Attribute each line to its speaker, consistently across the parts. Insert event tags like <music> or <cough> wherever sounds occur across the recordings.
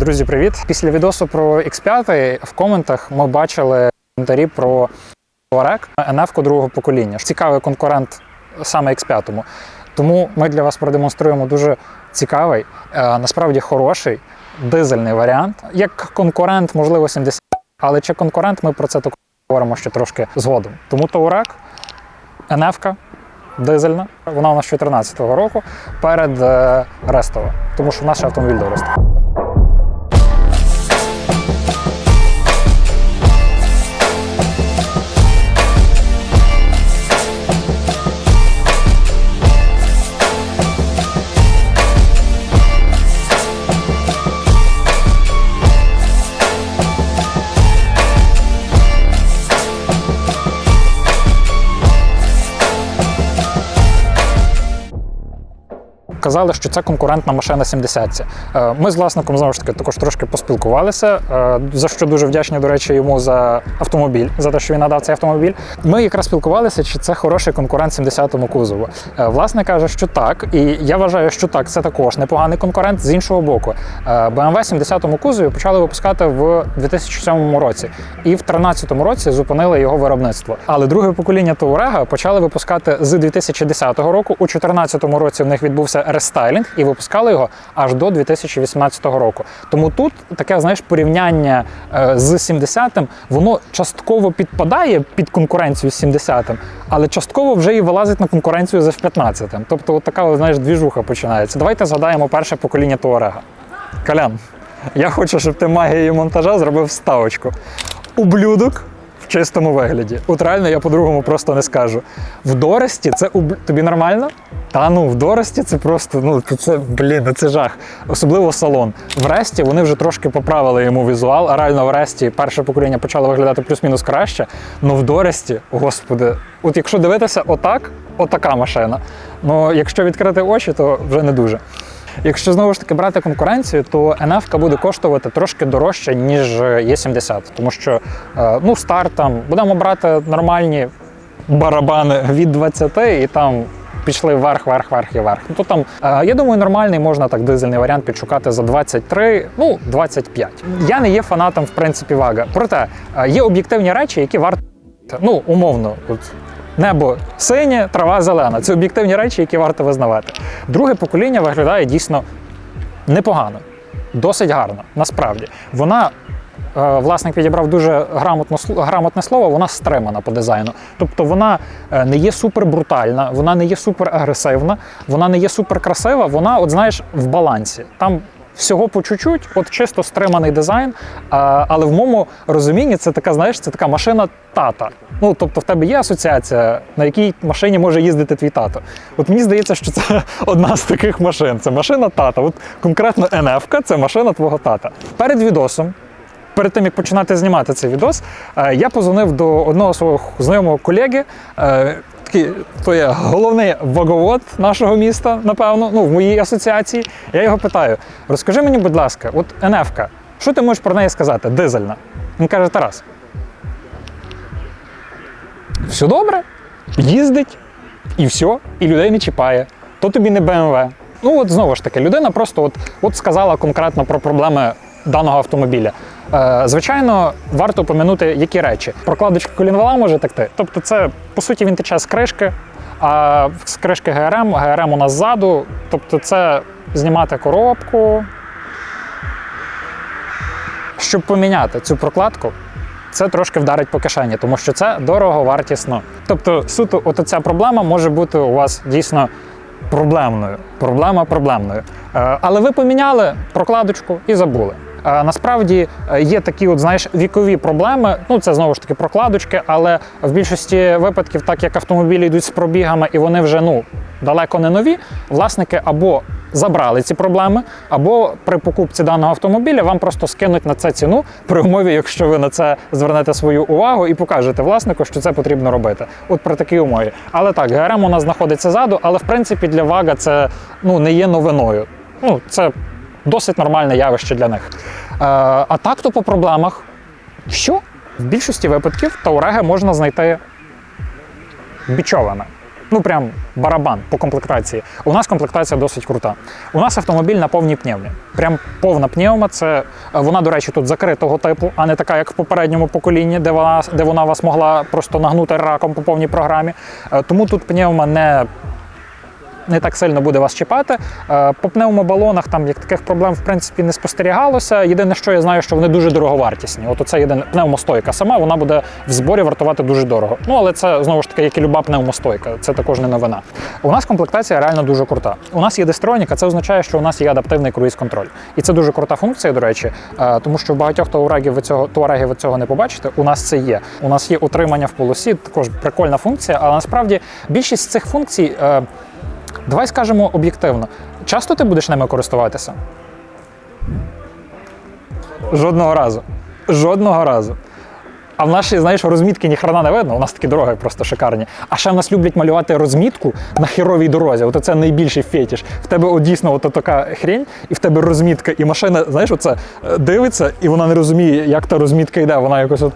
Speaker 1: Друзі, привіт! Після відосу про X5 в коментах ми бачили коментарі про Touareg NF другого покоління. Цікавий конкурент саме X5. Тому ми для вас продемонструємо дуже цікавий, е, насправді хороший дизельний варіант. Як конкурент, можливо, 70, але чи конкурент, ми про це також говоримо ще трошки згодом. Тому Touareg, NF дизельна, вона у нас 2014 року перед Рестова, тому що в нас ще автомобіль до. Це конкурентна машина 70 Е, Ми з власником знову ж таки також трошки поспілкувалися. е, За що дуже вдячні, до речі, йому за автомобіль, за те, що він надав цей автомобіль. Ми якраз спілкувалися, чи це хороший конкурент 70-му кузову. Е, Власник каже, що так, і я вважаю, що так, це також непоганий конкурент. З іншого боку, BMW 70-му кузові почали випускати в 2007 році, і в 2013 році зупинили його виробництво. Але друге покоління Touareg почали випускати з 2010 року. У 2014 році в них відбувся рестайлінг і випускали його аж до 2018 року. Тому тут таке знаєш порівняння е, з 70-м, воно частково підпадає під конкуренцію з 70-м, але частково вже і вилазить на конкуренцію з F-15. Тобто, от така знаєш, двіжуха починається. Давайте згадаємо перше покоління Туарега. Колян, я хочу, щоб ти магією монтажа зробив вставочку. Ублюдок чистому вигляді. От реально я по-другому просто не скажу. В Дорості це уб... тобі нормально? Та ну в Дорості це просто, ну це блін, ну, це жах. Особливо салон. В Ресті вони вже трошки поправили йому візуал, а реально в Ресті перше покоління почало виглядати плюс-мінус краще. Ну в Дорості, господи, от якщо дивитися отак, отака машина. Ну якщо відкрити очі, то вже не дуже. Якщо знову ж таки брати конкуренцію, то NF буде коштувати трошки дорожче, ніж Е70, тому що е, ну, старт там будемо брати нормальні барабани від 20 і там. Пішли вверх, вверх, вверх і вверх. Ну, то там, е, я думаю, нормальний можна так дизельний варіант підшукати за 23, ну 25. Я не є фанатом, в принципі, вага. Проте е, є об'єктивні речі, які варто ну умовно, от небо синє, трава зелена. Це об'єктивні речі, які варто визнавати. Друге покоління виглядає дійсно непогано, досить гарно. Насправді вона. е, Власник підібрав дуже грамотно, грамотне слово, вона стримана по дизайну. Тобто вона е, не є супер брутальна, вона не є супер агресивна, вона не є супер красива, вона, от знаєш, в балансі. Там всього по чуть-чуть, от чисто стриманий дизайн. Але в моєму розумінні це така, знаєш, це така машина тата. Ну, тобто в тебе є асоціація, на якій машині може їздити твій тато. От мені здається, що це <laughs> одна з таких машин. Це машина тата. От конкретно НФ це машина твого тата. Перед відосом. Перед тим як починати знімати цей відос, е, я позвонив до одного свого знайомого колеги. Такий, то є головний ваговод нашого міста, напевно, ну в моїй асоціації. Я його питаю: розкажи мені, будь ласка, от НФ, що ти можеш про неї сказати? Дизельна. Він каже: Тарас. Все добре, їздить, і все, і людей не чіпає. То тобі не БМВ. Ну от знову ж таки, людина просто от, от сказала конкретно про проблеми даного автомобіля. Е, звичайно, варто помянути, які речі. Прокладочка колінвала може текти. Тобто, це по суті він тече з кришки, а з кришки ГРМ, ГРМ у нас ззаду. Тобто, це знімати коробку. Щоб поміняти цю прокладку, це трошки вдарить по кишені, тому що це дорого вартісно. Тобто, суто, от ця проблема може бути у вас дійсно проблемною. Проблема проблемною. Е, Але ви поміняли прокладочку і забули. Е, Насправді е, є такі, от знаєш, вікові проблеми. Ну це знову ж таки прокладочки, але в більшості випадків, так як автомобілі йдуть з пробігами і вони вже ну далеко не нові, власники або забрали ці проблеми, або при покупці даного автомобіля вам просто скинуть на це ціну при умові, якщо ви на це звернете свою увагу і покажете власнику, що це потрібно робити. От при такій умові. Але так, ГРМ у нас знаходиться ззаду, але в принципі для вага це ну не є новиною. Ну це досить нормальне явище для них. Е, а так то по проблемах, що в більшості випадків тауреги можна знайти бічовими. Ну прям барабан по комплектації. У нас комплектація досить крута. У нас автомобіль на повній пневмі. Прям повна пневма. Це е, вона, до речі, тут закритого типу, а не така, як в попередньому поколінні, де вона де вона вас могла просто нагнути раком по повній програмі. Е, Тому тут пневма не не так сильно буде вас чіпати. Е, По пневмобалонах там як таких проблем в принципі не спостерігалося. Єдине, що я знаю, що вони дуже дороговартісні. От оце єдине пневмостойка сама, вона буде в зборі вартувати дуже дорого. Ну але це знову ж таки, як і люба пневмостойка, це також не новина. У нас комплектація реально дуже крута. У нас є дистронік, це означає, що у нас є адаптивний круїз-контроль. І це дуже крута функція, до речі, е, тому що в багатьох туарегів ви цього туарегів ви цього не побачите. У нас це є. У нас є утримання в полосі, також прикольна функція, але насправді більшість цих функцій. Давай скажемо об'єктивно. Часто ти будеш ними користуватися? Жодного разу. Жодного разу. А в нашій, знаєш, розмітки ні хрена не видно, у нас такі дороги просто шикарні. А ще в нас люблять малювати розмітку на херовій дорозі. От це найбільший фетіш. В тебе от дійсно от така хрень, і в тебе розмітка, і машина, знаєш, оце е, дивиться, і вона не розуміє, як та розмітка йде. Вона якось от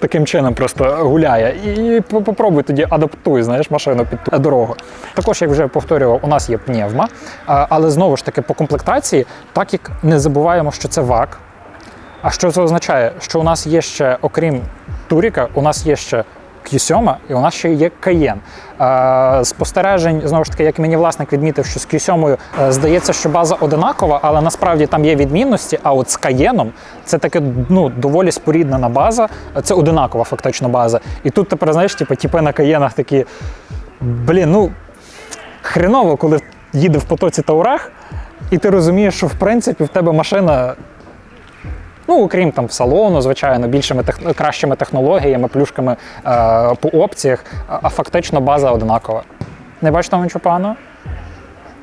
Speaker 1: таким чином просто гуляє. І попробуй тоді адаптуй, знаєш, машину під ту дорогу. Також, як вже повторював, у нас є пневма, але знову ж таки по комплектації, так як не забуваємо, що це ВАК. А що це означає? Що у нас є ще, окрім Туріка, у нас є ще Q7 і у нас ще є Cayenne. Спостережень, знову ж таки, як мені власник відмітив, що з Q7 е, здається, що база одинакова, але насправді там є відмінності. А от з Cayenne це таке ну, доволі споріднена база, це одинакова фактично база. І тут тепер, знаєш, типу, тіпи на Каєнах такі, блін, ну хреново, коли їде в потоці Таурах, і ти розумієш, що в принципі в тебе машина Ну, окрім там салону, звичайно, більшими тех... кращими технологіями, плюшками е, по опціях, а фактично база однакова. Не бачиш там нічого поганого?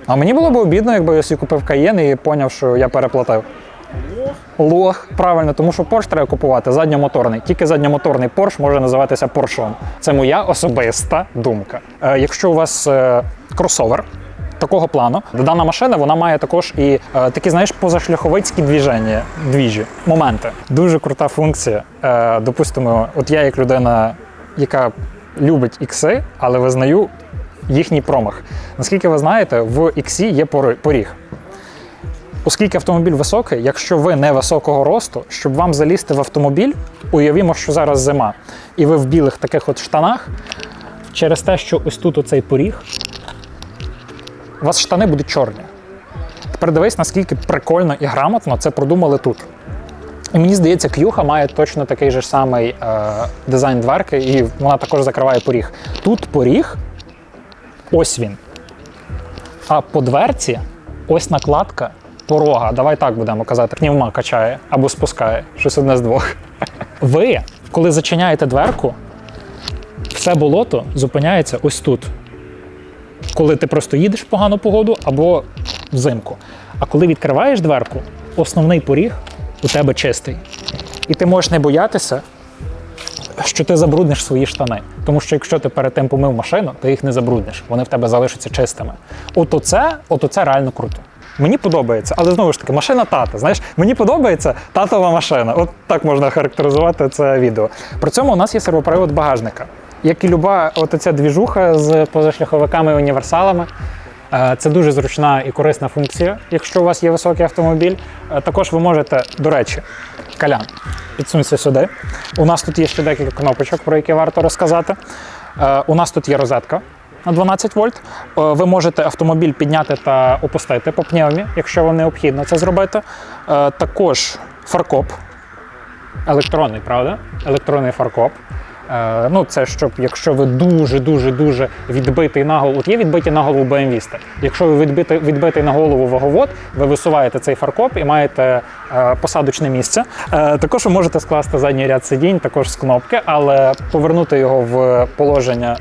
Speaker 1: А мені було б обідно, якби я собі купив Каєн і зрозумів, що я переплатив. Лох, правильно, тому що Porsche треба купувати задньомоторний. Тільки задньомоторний Porsche може називатися Поршом. Це моя особиста думка. Е, якщо у вас е, кросовер такого плану, дана машина вона має також і е, такі, знаєш, позашляховицькі двіження, двіжі, моменти. Дуже крута функція. Е, допустимо, от я як людина, яка любить ікси, але визнаю їхній промах. Наскільки ви знаєте, в іксі є поріг. Оскільки автомобіль високий, якщо ви не високого росту, щоб вам залізти в автомобіль, уявімо, що зараз зима, і ви в білих таких от штанах, через те, що ось тут оцей поріг, у вас штани будуть чорні. Тепер дивись, наскільки прикольно і грамотно це продумали тут. І мені здається, к'юха має точно такий же самий е, дизайн дверки, і вона також закриває поріг. Тут поріг, ось він. А по дверці ось накладка порога. Давай так будемо казати. Пневма качає або спускає. Щось одне з двох. Ви, коли зачиняєте дверку, все болото зупиняється ось тут. Коли ти просто їдеш в погану погоду або взимку. А коли відкриваєш дверку, основний поріг у тебе чистий. І ти можеш не боятися, що ти забрудниш свої штани. Тому що якщо ти перед тим помив машину, ти їх не забрудниш, вони в тебе залишаться чистими. От оце, от оце реально круто. Мені подобається, але знову ж таки, машина тата. Знаєш, мені подобається татова машина. От так можна характеризувати це відео. При цьому у нас є сервопривод багажника. Як і люба от ця двіжуха з позашляховиками і універсалами. Е, Це дуже зручна і корисна функція, якщо у вас є високий автомобіль. Е, Також ви можете, до речі, калян, підсунься сюди. У нас тут є ще декілька кнопочок, про які варто розказати. Е, У нас тут є розетка на 12 вольт. Ви можете автомобіль підняти та опустити по пневмі, якщо вам необхідно це зробити. Також фаркоп. Електронний, правда? Електронний фаркоп. Е, ну, це щоб, якщо ви дуже дуже відбитий на голову. От є відбиті на голову БМВісти. Якщо ви відбитий, відбитий на голову ваговод, ви висуваєте цей фаркоп і маєте е, посадочне місце. Е, також ви можете скласти задній ряд сидінь, також з кнопки, але повернути його в положення.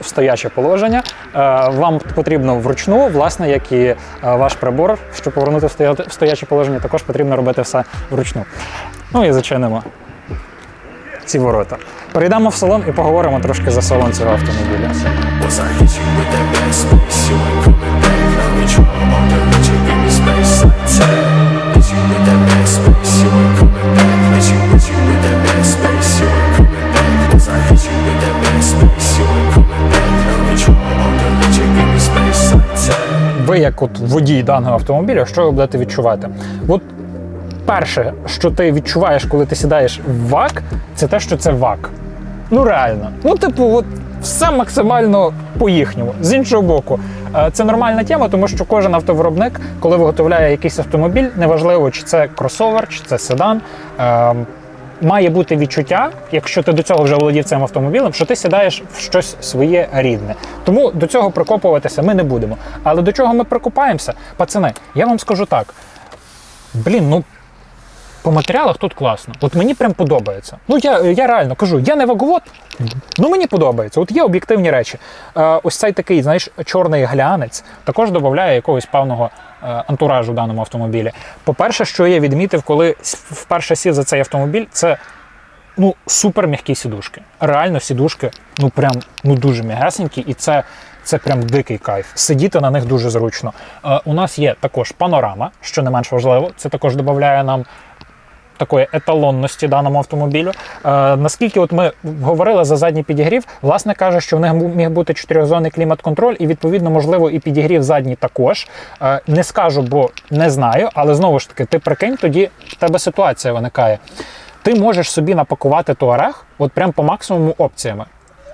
Speaker 1: в Стояче положення. Е, Вам потрібно вручну, власне, як і е, ваш прибор, щоб повернути в стояче положення, також потрібно робити все вручну. Ну і зачинимо ці ворота. Перейдемо в салон і поговоримо трошки за салон цього автомобіля. Ви, як от водій даного автомобіля, що ви будете відчувати? От перше, що ти відчуваєш, коли ти сідаєш в ВАК, це те, що це ВАК. Ну реально. Ну, типу, от все максимально по-їхньому. З іншого боку, е, це нормальна тема, тому що кожен автовиробник, коли виготовляє якийсь автомобіль, неважливо, чи це кросовер, чи це седан. е, Має бути відчуття, якщо ти до цього вже володів цим автомобілем, що ти сідаєш в щось своє рідне. Тому до цього прикопуватися ми не будемо. Але до чого ми прикопаємося? Пацани, я вам скажу так: блін, ну по матеріалах тут класно. От мені прям подобається. Ну я, я реально кажу, я не ваговод, ну мені подобається. От є об'єктивні речі. Е, ось цей такий, знаєш, чорний глянець також додає якогось певного е, антуражу даному автомобілі. По-перше, що я відмітив, коли вперше сів за цей автомобіль, це ну супер м'які сідушки. Реально сідушки, ну прям ну дуже м'ягесенькі, і це. Це прям дикий кайф. Сидіти на них дуже зручно. Е, у нас є також панорама, що не менш важливо. Це також додає нам такої еталонності даному автомобілю. Е, наскільки от ми говорили за задній підігрів, власне каже, що в них міг бути чотирьохзонний клімат-контроль, і відповідно, можливо, і підігрів задній також. Е, не скажу, бо не знаю, але знову ж таки, ти прикинь, тоді в тебе ситуація виникає. Ти можеш собі напакувати туарег от прям по максимуму опціями.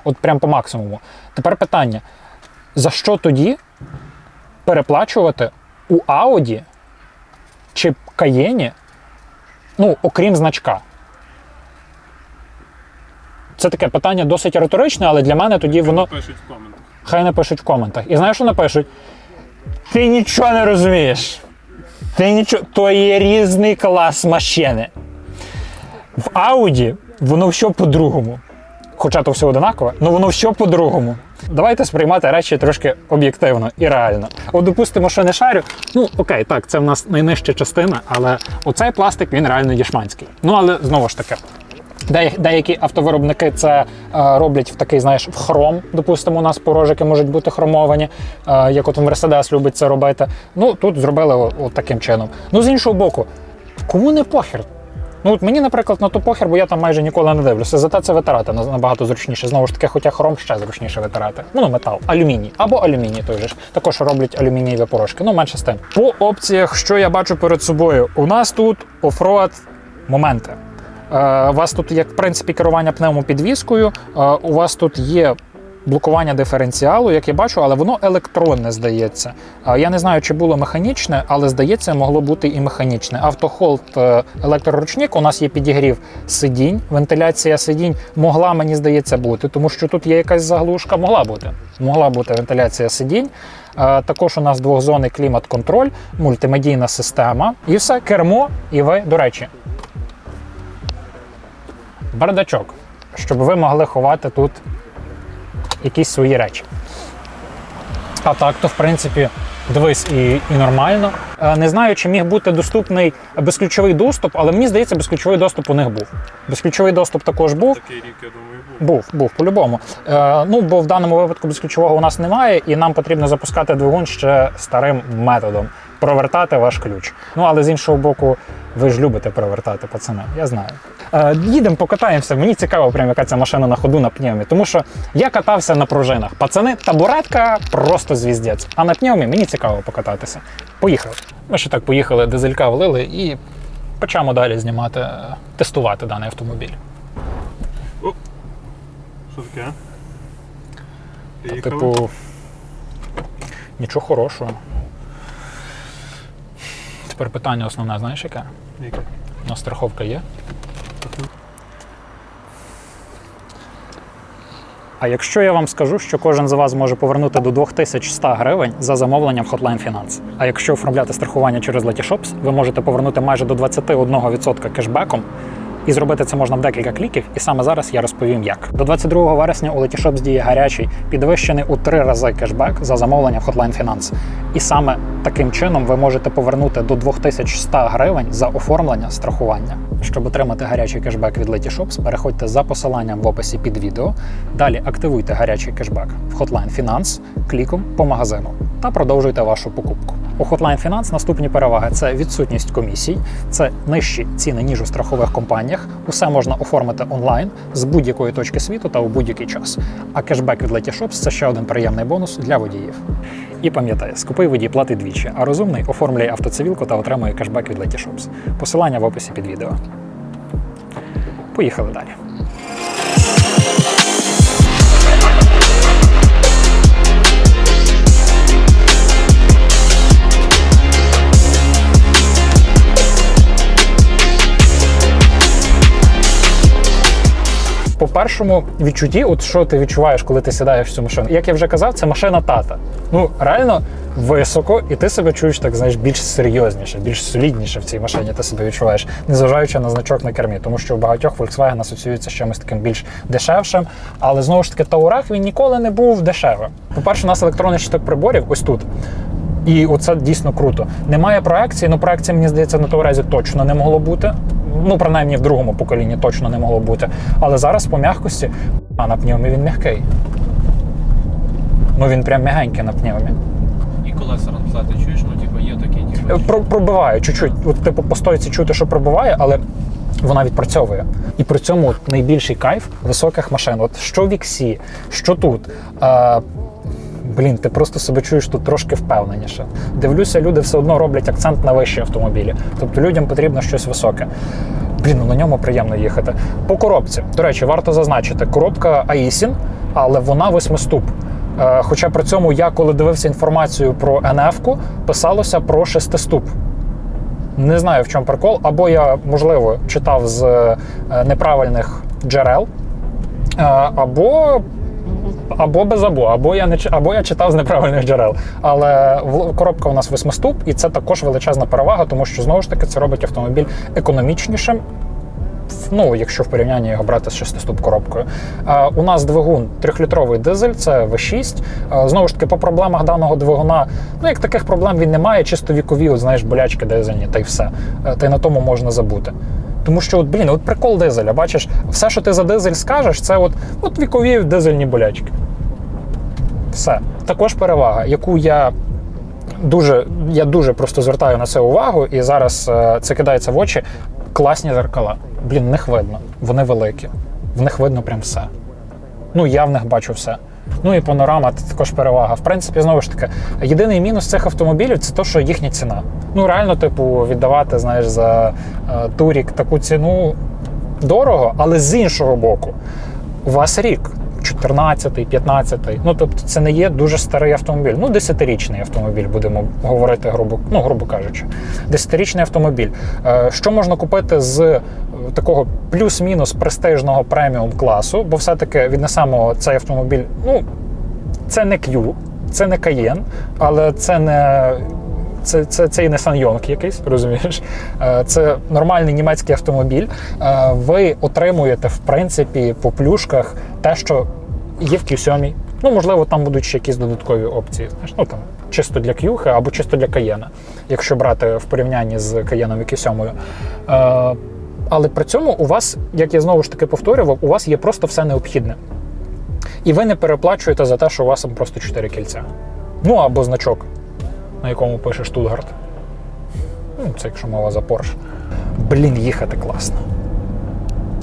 Speaker 1: От прям по максимуму. Тепер питання: за що тоді переплачувати у Audi чи Каєні ну, окрім значка. Це таке питання досить риторичне, але для мене тоді воно.
Speaker 2: Пишуть в коментах.
Speaker 1: Хай напишуть в коментах. І знаєш, що напишуть? Ти нічого не розумієш. Ти нічого. То є різний клас машини. В Ауді воно все по-другому. Хоча то все одинакове, але воно все по-другому. Давайте сприймати речі трошки об'єктивно і реально. От, допустимо, що не шарю. Ну, окей, так, це в нас найнижча частина, але оцей пластик він реально дішманський. Ну, але знову ж таки, Деякі автовиробники це е, роблять в такий, знаєш, в хром. Допустимо, у нас порожики можуть бути хромовані, е, як от Мерседес любить це робити. Ну тут зробили от таким чином. Ну з іншого боку, кому не похер? Ну от мені, наприклад, на то похер, бо я там майже ніколи не дивлюся. Зате це витирати на- набагато зручніше. Знову ж таки, хоча хром ще зручніше витирати. Ну, метал, алюміній або алюміній той же ж. Також роблять алюмінієві порошки. Ну, менше з тим. По опціях, що я бачу перед собою, у нас тут офроад моменти. Е, У вас тут є, в принципі, керування пневмопідвіскою. Е, У вас тут є блокування диференціалу, як я бачу, але воно електронне здається. Я не знаю, чи було механічне, але здається, могло бути і механічне. Автохолд е, електроручник. У нас є підігрів сидінь, вентиляція сидінь могла, мені здається, бути, тому що тут є якась заглушка. Могла бути. Могла бути вентиляція сидінь. Також у нас двохзонний клімат-контроль, мультимедійна система. І все, кермо, і ви, до речі, бардачок, щоб ви могли ховати тут якісь свої речі. А так, то в принципі, дивись і, і нормально. Е, Не знаю, чи міг бути доступний безключовий доступ, але мені здається, безключовий доступ у них був. Безключовий доступ також був.
Speaker 2: Такий рік, я думаю, був.
Speaker 1: Був, був по-любому. Е, ну, бо в даному випадку безключового у нас немає, і нам потрібно запускати двигун ще старим методом провертати ваш ключ. Ну але з іншого боку, ви ж любите провертати, пацани. Я знаю. Е, їдемо, покатаємося. Мені цікаво, прям яка ця машина на ходу на пневмі, тому що я катався на пружинах. Пацани, табуретка просто звіздець. А на пневмі мені цікаво покататися. Поїхали. Ми ще так поїхали, дизелька влили і почнемо далі знімати, е, тестувати даний автомобіль.
Speaker 2: Що таке?
Speaker 1: Типу, нічого хорошого. Тепер питання основне, знаєш яке?
Speaker 2: Яке?
Speaker 1: У нас страховка є. А якщо я вам скажу, що кожен з вас може повернути до 2100 гривень за замовленням Hotline Finance, а якщо оформляти страхування через Letyshops, ви можете повернути майже до 21% кешбеком, і зробити це можна в декілька кліків, і саме зараз я розповім як. До 22 вересня у Letyshops діє гарячий, підвищений у три рази кешбек за замовлення в Hotline Finance. І саме таким чином ви можете повернути до 2100 гривень за оформлення страхування. Щоб отримати гарячий кешбек від Letyshops, переходьте за посиланням в описі під відео. Далі активуйте гарячий кешбек в Hotline Finance кліком по магазину та продовжуйте вашу покупку. У Hotline Finance наступні переваги це відсутність комісій, це нижчі ціни ніж у страхових компаніях. Усе можна оформити онлайн з будь-якої точки світу та у будь-який час. А кешбек від Letyshops – це ще один приємний бонус для водіїв. І пам'ятай, скупий водій платить двічі, а розумний оформлює автоцивілку та отримує кешбек від Letyshops. Посилання в описі під відео. Поїхали далі. По першому відчутті, от що ти відчуваєш, коли ти сідаєш в цю машину? Як я вже казав, це машина тата. Ну реально високо, і ти себе чуєш так, знаєш, більш серйозніше, більш солідніше в цій машині. Ти себе відчуваєш, незважаючи на значок на кермі, тому що у багатьох Volkswagen асоціюється з чимось таким більш дешевшим. Але знову ж таки, Таурах він ніколи не був дешевим. По-перше, у нас електронний щиток приборів ось тут. І оце дійсно круто. Немає проекції, ну проекції, мені здається, на Таурезі точно не могло бути. Ну, принаймні в другому поколінні точно не могло бути. Але зараз по м'якості, а на пневмі він м'який. Ну він прям м'ягенький на пневмі.
Speaker 3: І колеса рамплати, чуєш, ну типу є такі, типу.
Speaker 1: Про, пробиває чуть-чуть. От, типу, по стойці чути, що пробиває, але вона відпрацьовує. І при цьому от найбільший кайф високих машин. От що в Іксі, що тут. А, Блін, ти просто себе чуєш тут трошки впевненіше. Дивлюся, люди все одно роблять акцент на вищі автомобілі. Тобто людям потрібно щось високе. Блін, ну на ньому приємно їхати. По коробці. До речі, варто зазначити, коробка Aisин, але вона восьмиступ. Е, Хоча при цьому я, коли дивився інформацію про НФ-ку, писалося про шестиступ. Не знаю, в чому прикол. Або я, можливо, читав з е, неправильних джерел, е, або. Або без або, або я не або я читав з неправильних джерел. Але коробка у нас восьмиступ, і це також величезна перевага, тому що знову ж таки це робить автомобіль економічнішим. Ну, якщо в порівнянні його брати з шестиступ коробкою. Е, у нас двигун трьохлітровий дизель, це V6. Е, знову ж таки, по проблемах даного двигуна, ну як таких проблем він не має, чисто вікові, от, знаєш, болячки дизельні, та й все. Е, та й на тому можна забути. Тому що, от, блін, от прикол дизеля, бачиш, все, що ти за дизель скажеш, це от, от вікові дизельні болячки. Все. Також перевага, яку я дуже, я дуже просто звертаю на це увагу, і зараз це кидається в очі. Класні зеркала. Блін, в них видно. Вони великі. В них видно прям все. Ну, я в них бачу все. Ну і панорама це також перевага. В принципі, знову ж таки, єдиний мінус цих автомобілів це те, що їхня ціна. Ну, реально, типу, віддавати, знаєш, за е, турік таку ціну дорого, але з іншого боку, у вас рік. 14-й, 15-й. Ну тобто це не є дуже старий автомобіль. Ну, 10-річний автомобіль, будемо говорити, грубо, ну, грубо кажучи. 10-річний автомобіль. Е, Що можна купити з такого плюс-мінус престижного преміум класу, бо все-таки віднесемо цей автомобіль. Ну, це не Q, це не Cayenne, але це не. Це, це, це і не Санйонг якийсь, розумієш? Е, Це нормальний німецький автомобіль. Е, Ви отримуєте, в принципі, по плюшках те, що є в Q7. Ну, можливо, там будуть ще якісь додаткові опції. Знаєш, ну там чисто для К'юхи або чисто для Каєна, якщо брати в порівнянні з Каєном і Q7. Але при цьому у вас, як я знову ж таки повторював, у вас є просто все необхідне. І ви не переплачуєте за те, що у вас там просто 4 кільця. Ну або значок, на якому пише Штутгарт. Ну, це якщо мова за Porsche. Блін, їхати класно.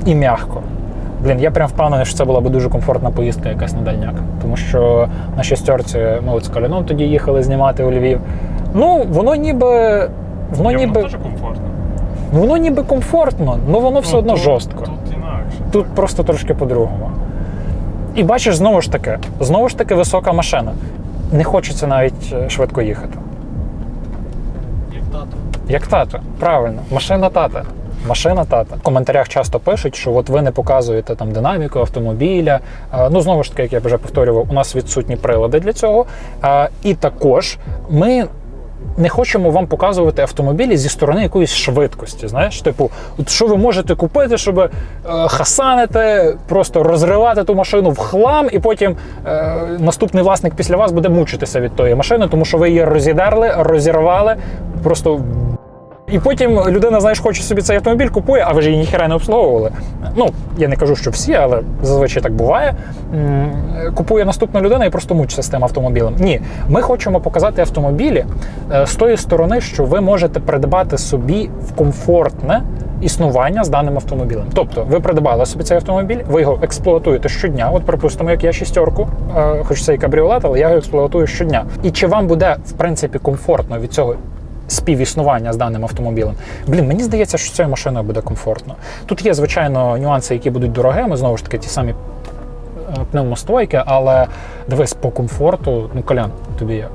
Speaker 1: І м'яко. Блін, я прям впевнений, що це була би дуже комфортна поїздка якась на дальняк. Тому що на шестерці ми от з Каліном тоді їхали знімати у Львів. Ну, воно ніби. Воно ніби.
Speaker 2: воно теж комфортно.
Speaker 1: Воно ніби комфортно, але воно все
Speaker 2: Ну,
Speaker 1: одно жорстко.
Speaker 2: Тут інакше.
Speaker 1: Тут просто трошки по-другому. І бачиш, знову ж таки, знову ж таки висока машина. Не хочеться навіть е, швидко їхати.
Speaker 3: Як тато.
Speaker 1: Як тато, правильно, машина тата. Машина тата. В коментарях часто пишуть, що от ви не показуєте там динаміку автомобіля. Е, Ну, знову ж таки, як я вже повторював, у нас відсутні прилади для цього. Е, І також ми. Не хочемо вам показувати автомобілі зі сторони якоїсь швидкості. Знаєш, типу, от що ви можете купити, щоб е, хасанити, просто розривати ту машину в хлам, і потім е, наступний власник після вас буде мучитися від тої машини, тому що ви її розідерли, розірвали, просто і потім людина, знаєш, хоче собі цей автомобіль, купує, а ви ж її ніхера не обслуговували. Ну, я не кажу, що всі, але зазвичай так буває. Купує наступна людина і просто мучиться з тим автомобілем. Ні, ми хочемо показати автомобілі е, з тої сторони, що ви можете придбати собі в комфортне існування з даним автомобілем. Тобто, ви придбали собі цей автомобіль, ви його експлуатуєте щодня. От, припустимо, як я шістерку, е, хоч це і кабріолет, але я його експлуатую щодня. І чи вам буде в принципі комфортно від цього? Співіснування з даним автомобілем. Блін, мені здається, що цією машиною буде комфортно. Тут є, звичайно, нюанси, які будуть дорогими, знову ж таки, ті самі е, пневмостойки, але дивись, по комфорту, ну колян, тобі як?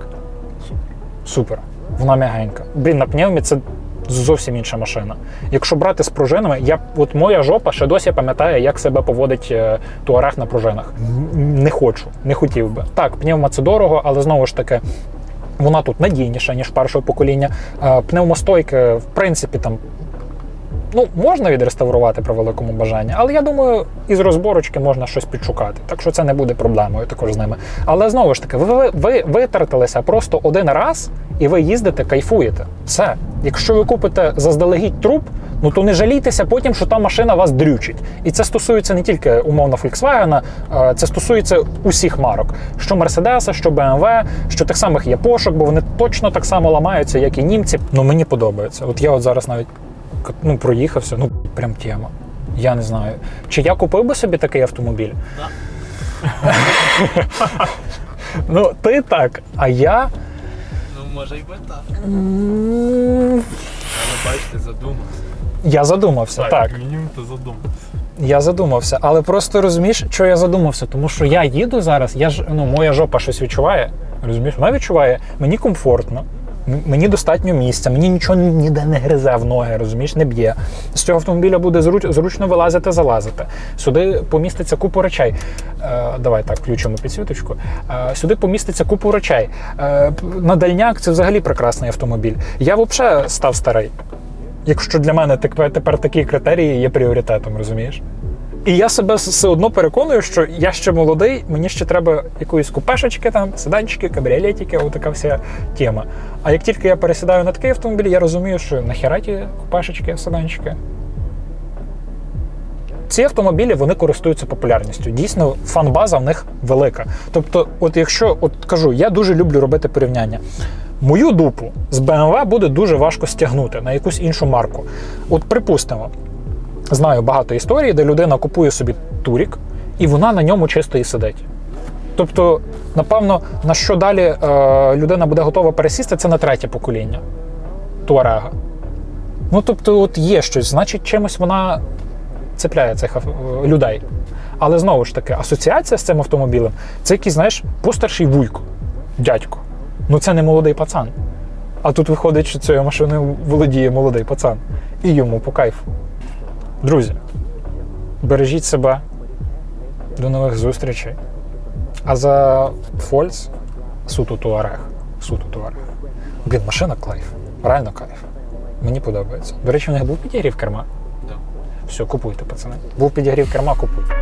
Speaker 1: Супер. Вона м'ягенька. Блін, на пневмі це зовсім інша машина. Якщо брати з пружинами, я от моя жопа ще досі пам'ятає, як себе поводить е, туарег на пружинах. Не хочу, не хотів би. Так, пневма це дорого, але знову ж таки. Вона тут надійніша, ніж першого покоління. Е, Пневмостойки, в принципі, там ну, можна відреставрувати при великому бажанні, але я думаю, із розборочки можна щось підшукати. Так що це не буде проблемою також з ними. Але знову ж таки, ви, ви, ви витратилися просто один раз і ви їздите, кайфуєте. Все. Якщо ви купите заздалегідь труп, ну то не жалійтеся потім, що та машина вас дрючить. І це стосується не тільки умовно Volkswagen, це стосується усіх марок: що Mercedes, що BMW, що тих самих Япошок, бо вони точно так само ламаються, як і німці. Ну мені подобається. От я от зараз навіть ну, проїхався, ну прям тема. Я не знаю. Чи я купив би собі такий автомобіль? <laughs> ну, ти так. А я.
Speaker 3: Ну, може і би так. Але бачите, задумався.
Speaker 1: Я задумався, так.
Speaker 2: Як мінімум ти задумався.
Speaker 1: Я задумався, але просто розумієш, що я задумався, тому що я їду зараз, я ж ну моя жопа щось відчуває. Розумієш, вона відчуває, мені комфортно, мені достатньо місця, мені нічого ніде не гризе в ноги, розумієш, не б'є. З цього автомобіля буде зруч, зручно вилазити, залазити. Сюди поміститься купу речей. Е, давай так, включимо підсвіточку. Е, сюди поміститься купу речей. Е, на дальняк це взагалі прекрасний автомобіль. Я взагалі став старий. Якщо для мене тепер такі критерії є пріоритетом, розумієш? І я себе все одно переконую, що я ще молодий, мені ще треба якоїсь купешечки, там, седанчики, кабріолетики, отака вся тема. А як тільки я пересідаю на такий автомобіль, я розумію, що нахера ті купешечки, седанчики. Ці автомобілі вони користуються популярністю. Дійсно, фан-база в них велика. Тобто, от якщо от кажу, я дуже люблю робити порівняння. Мою дупу з BMW буде дуже важко стягнути на якусь іншу марку. От припустимо, знаю багато історій, де людина купує собі турік, і вона на ньому чисто і сидить. Тобто, напевно, на що далі е, людина буде готова пересісти, це на третє покоління Туарега. Ну, тобто, от є щось, значить, чимось вона цепляє цих людей. Але знову ж таки, асоціація з цим автомобілем це якийсь, знаєш, постарший вуйко, дядько. Ну це не молодий пацан. А тут виходить, що цією машиною володіє молодий пацан. І йому по кайфу. Друзі, бережіть себе. До нових зустрічей. А за Фольц суто туарег. Суто туарег. Блін, машина кайф. Реально кайф. Мені подобається. До речі, у них був підігрів керма.
Speaker 3: Да.
Speaker 1: Все, купуйте, пацани. Був підігрів керма, купуйте.